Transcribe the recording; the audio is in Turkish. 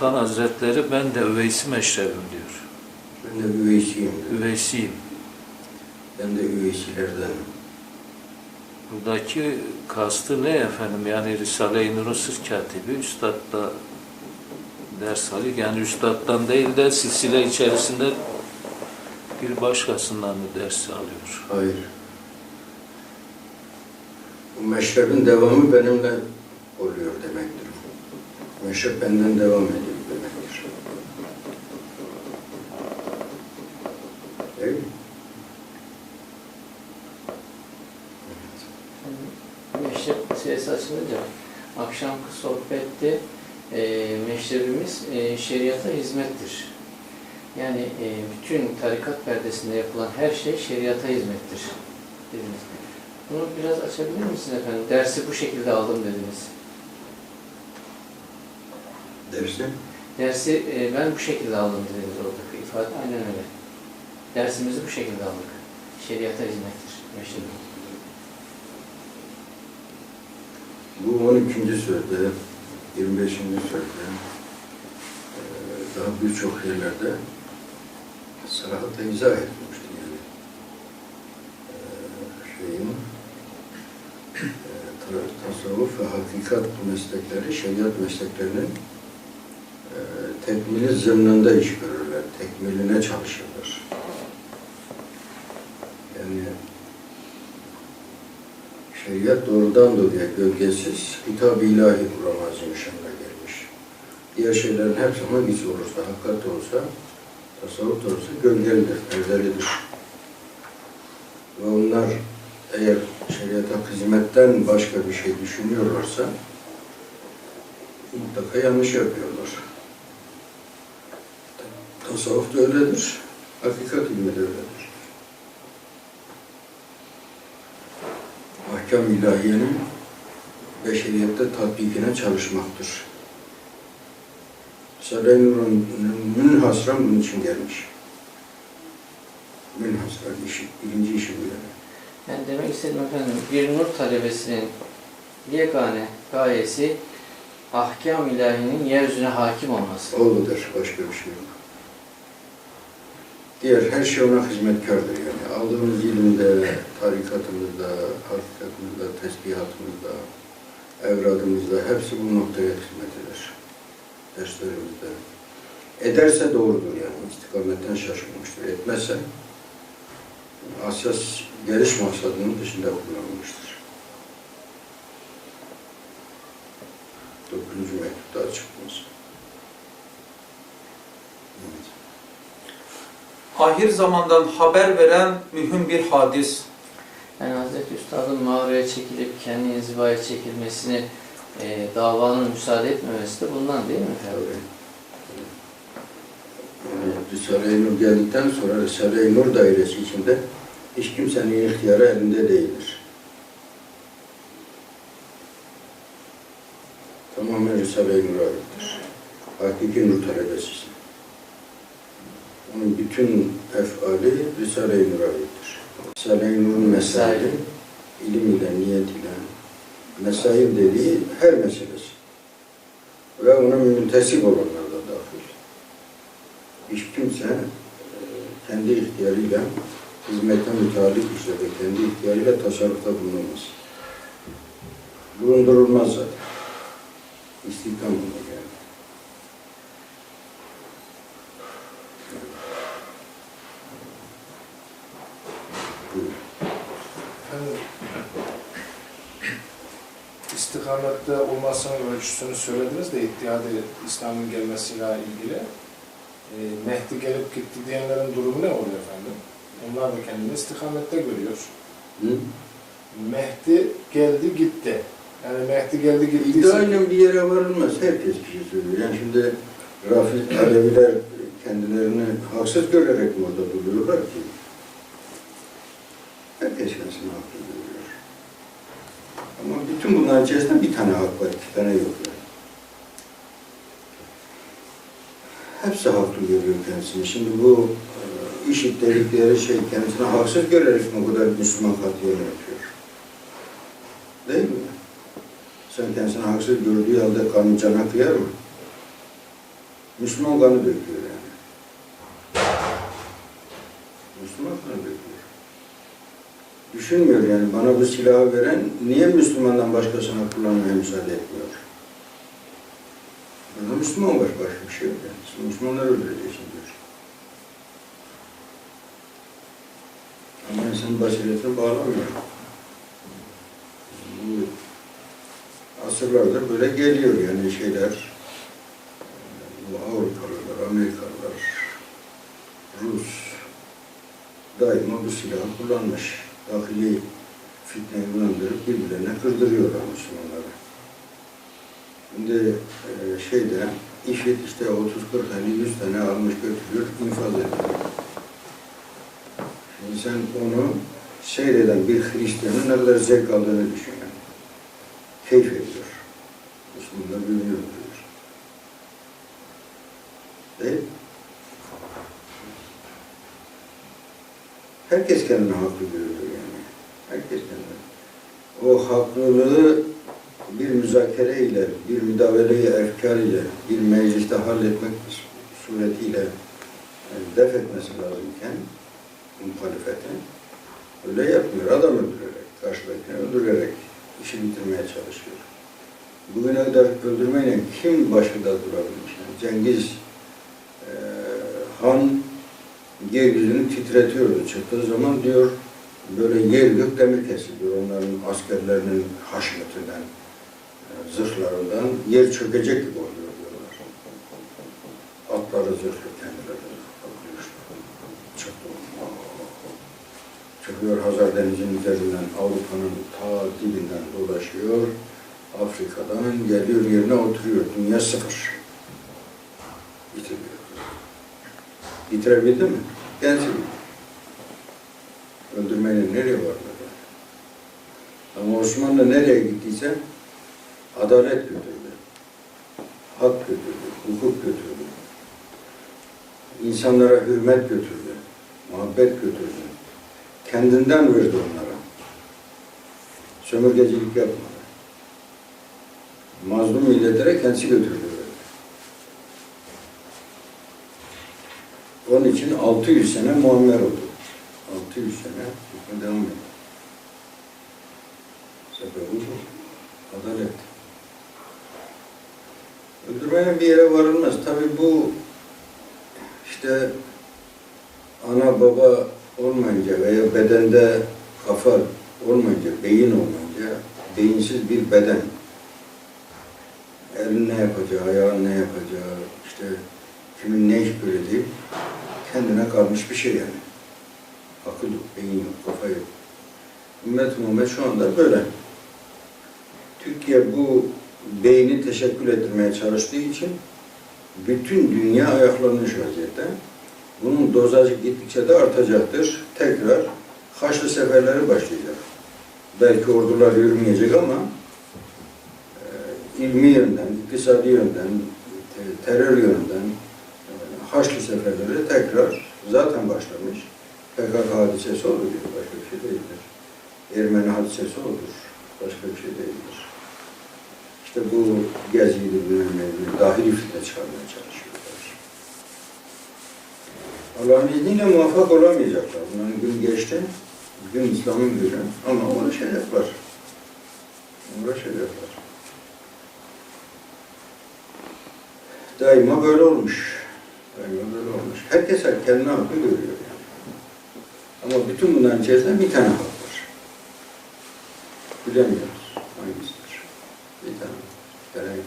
Sultan Hazretleri ben de üveysi meşrebim diyor. Ben de üveysiyim. diyor. Üveysiyim. Ben de üveysilerden. Buradaki kastı ne efendim? Yani Risale-i Nur'un sır katibi üstadla ders alıyor. Yani üstaddan değil de silsile içerisinde bir başkasından mı ders alıyor? Hayır. Bu meşrebin devamı benimle oluyor demektir. Meşrep benden devam ediyor demektir. Değil mi? Meşrep meselesi açılınca akşamki sohbette e, meşrebimiz e, şeriata hizmettir. Yani e, bütün tarikat perdesinde yapılan her şey şeriata hizmettir dediniz. Bunu biraz açabilir misiniz efendim? Dersi bu şekilde aldım dediniz. Dersi Dersi e, ben bu şekilde aldım dediniz oradaki ifade. Aynen öyle. Dersimizi bu şekilde aldık. Şeriata hizmettir meşrebimiz. bu 12. sözde, 25. sözde, eee, daha birçok yerlerde sırahatla izah edilmişti yani. Eee, şeyin ta- tasavvuf ve hakikat meslekleri, şeriat mesleklerinin tekmili zımnında iş görürler, tekmiline çalışırlar. Yani Şeriat doğrudan doğruya gölgesiz, kitab-ı ilahi Kur'an Azimüşşan'da gelmiş. Diğer şeylerin hepsi hangisi olursa, hakikat olsa, tasavvuf olsa gölgelidir, perdelidir. Ve onlar eğer şeriata hizmetten başka bir şey düşünüyorlarsa mutlaka yanlış yapıyorlar. Tasavvuf da öyledir, hakikat ilmi de öyledir. Ahkam ilahiyenin beşeriyette tatbikine çalışmaktır. Saray Nur'un münhasran bunun için gelmiş. Münhasran işi, birinci işi bu yani. Yani demek istedim efendim, bir nur talebesinin yegane gayesi ahkam ilahinin yeryüzüne hakim olması. Oğludur, başka bir şey yok. Diğer her şey ona hizmetkardır yani. Aldığımız ilimde, tarikatımızda, hakikatımızda, tesbihatımızda, evradımızda hepsi bu noktaya hizmet eder. Derslerimizde. Ederse doğrudur yani. istikametten şaşırmıştır. Etmezse asas geliş maksadının dışında kullanılmıştır. Dokuzuncu mektupta açıklamaz. Evet. Ahir zamandan haber veren mühim bir hadis. Yani Hazreti Üstad'ın mağaraya çekilip kendi inzivaya çekilmesini e, davanın müsaade etmemesi de bundan değil mi efendim? Risale-i Nur geldikten sonra Risale-i Nur dairesi içinde hiç kimsenin ihtiyarı elinde değildir. Tamamen Risale-i Nur'a aittir. Hakiki Nur talebesisin. Onun bütün efali Risale-i Nur'a aittir. Risale-i Nur'un mesaili, ilim ile, niyet ile, mesail dediği her meselesi. Ve ona müntesip olanlar da dahil hiç kimse e, kendi ihtiyarıyla hizmete mütalik işlerde kendi ihtiyarıyla tasarrufta bulunamaz. Bulundurulmaz zaten. İstihdam olur yani. Efendim, istikamette olmasının ölçüsünü söylediniz de ittihad İslam'ın gelmesiyle ilgili. E, Mehdi gelip gitti diyenlerin durumu ne oluyor efendim? Onlar da kendini istikamette görüyor. Hı? Mehdi geldi gitti. Yani Mehdi geldi gitti. İddiayla bir yere varılmaz. Herkes bir şey söylüyor. Yani şimdi Rafi Aleviler kendilerini haksız görerek mi orada duruyorlar ki? Herkes kendisini haklı görüyor. Ama bütün bunların içerisinde bir tane hak var, iki tane yok. Yani. Hepsi haklı görüyor kendisini. Şimdi bu e, işit dedikleri şey kendisine haksız görerek mi o kadar Müslüman katliamı yapıyor? Değil mi? Sen kendisine haksız gördüğü halde kanun cana kıyar mı? Müslüman kanı döküyor yani. Müslüman kanı döküyor. Düşünmüyor yani bana bu silahı veren niye Müslümandan başkasına kullanmaya müsaade etmiyor? Burada Müslüman var başka bir şey yok yani. Sen Müslümanları öldüreceksin diyor. Ama insan basiretini bağlamıyor. Asırlardır böyle geliyor yani şeyler. Bu Avrupalılar, Amerikalılar, Rus daima bu silahı kullanmış. Dahili fitneyi uyandırıp birbirlerine kırdırıyorlar Müslümanları. Şimdi e, şeyde IŞİD işte 30 40 tane 100 tane almış götürüyor, infaz ediyor. Şimdi sen onu seyreden bir Hristiyanın ne kadar zevk aldığını düşün. Keyif ediyor. Müslümanlar birbirini öldürüyor. Değil? Herkes kendini haklı görüyor kendini. O haklılığı bir müzakere ile, bir müdavele-i efkar ile, bir mecliste halletmek suretiyle yani def etmesi lazımken muhalefetin öyle yapmıyor. Adam öldürerek, karşıdakini öldürerek işi bitirmeye çalışıyor. Bugüne kadar öldürmeyle kim başında durabilmiş? Yani Cengiz eee Han yeryüzünü titretiyordu. Çıktığı zaman diyor böyle yer gök demir kesiliyor. Onların askerlerinin haşmetinden, e, zırhlarından yer çökecek gibi oluyor diyorlar. Atları zırhlı kendileri. Çıktı. Çıkıyor Hazar Denizi'nin üzerinden Avrupa'nın ta dibinden dolaşıyor. Afrika'dan geliyor yerine oturuyor. Dünya sıfır. Bitiriyor. Bitirebildi mi? Gelsin. Öldürmenin nereye vardı? Ama Osmanlı nereye gittiyse adalet götürdü. Hak götürdü, hukuk götürdü. İnsanlara hürmet götürdü, muhabbet götürdü. Kendinden verdi onlara. Sömürgecilik yapmadı. Mazlum milletlere kendisi götürdü. Onun için 600 sene muammer oldu. 600 sene hükmü devam etti. Sebebi bu. Adalet. Öldürmenin bir yere varılmaz. Tabi bu işte ana baba olmayınca veya bedende kafa olmayınca, beyin olmayınca beyinsiz bir beden. Elin ne yapacağı, ayağın ne yapacağı, işte kimin ne iş göreceği kendine kalmış bir şey yani. Akıl yok, beyin yok, kafa yok. Ümmet Muhammed şu anda böyle. Türkiye bu beyni teşekkül ettirmeye çalıştığı için bütün dünya ayaklanmış vaziyette. Bunun dozajı gittikçe de artacaktır. Tekrar Haçlı seferleri başlayacak. Belki ordular yürümeyecek ama e, ilmi yönden, iktisadi yönden, te- terör yönden e, Haçlı seferleri tekrar zaten başlamış. PKK hadisesi olur diyor, başka bir şey değildir. Ermeni hadisesi olur, başka bir şey değildir. İşte bu geziydi, bilmem neydi, dahili çıkarmaya çalışıyorlar. Allah'ın izniyle muvaffak olamayacaklar. Bunların gün geçti, gün İslam'ın günü ama uğraşacaklar. Uğraşacaklar. Daima böyle olmuş. Daima böyle olmuş. Herkes kendine haklı görüyor. Ama bütün bunların içerisinde bir tane hak var. Bilemiyoruz hangisidir. Bir tane. Yani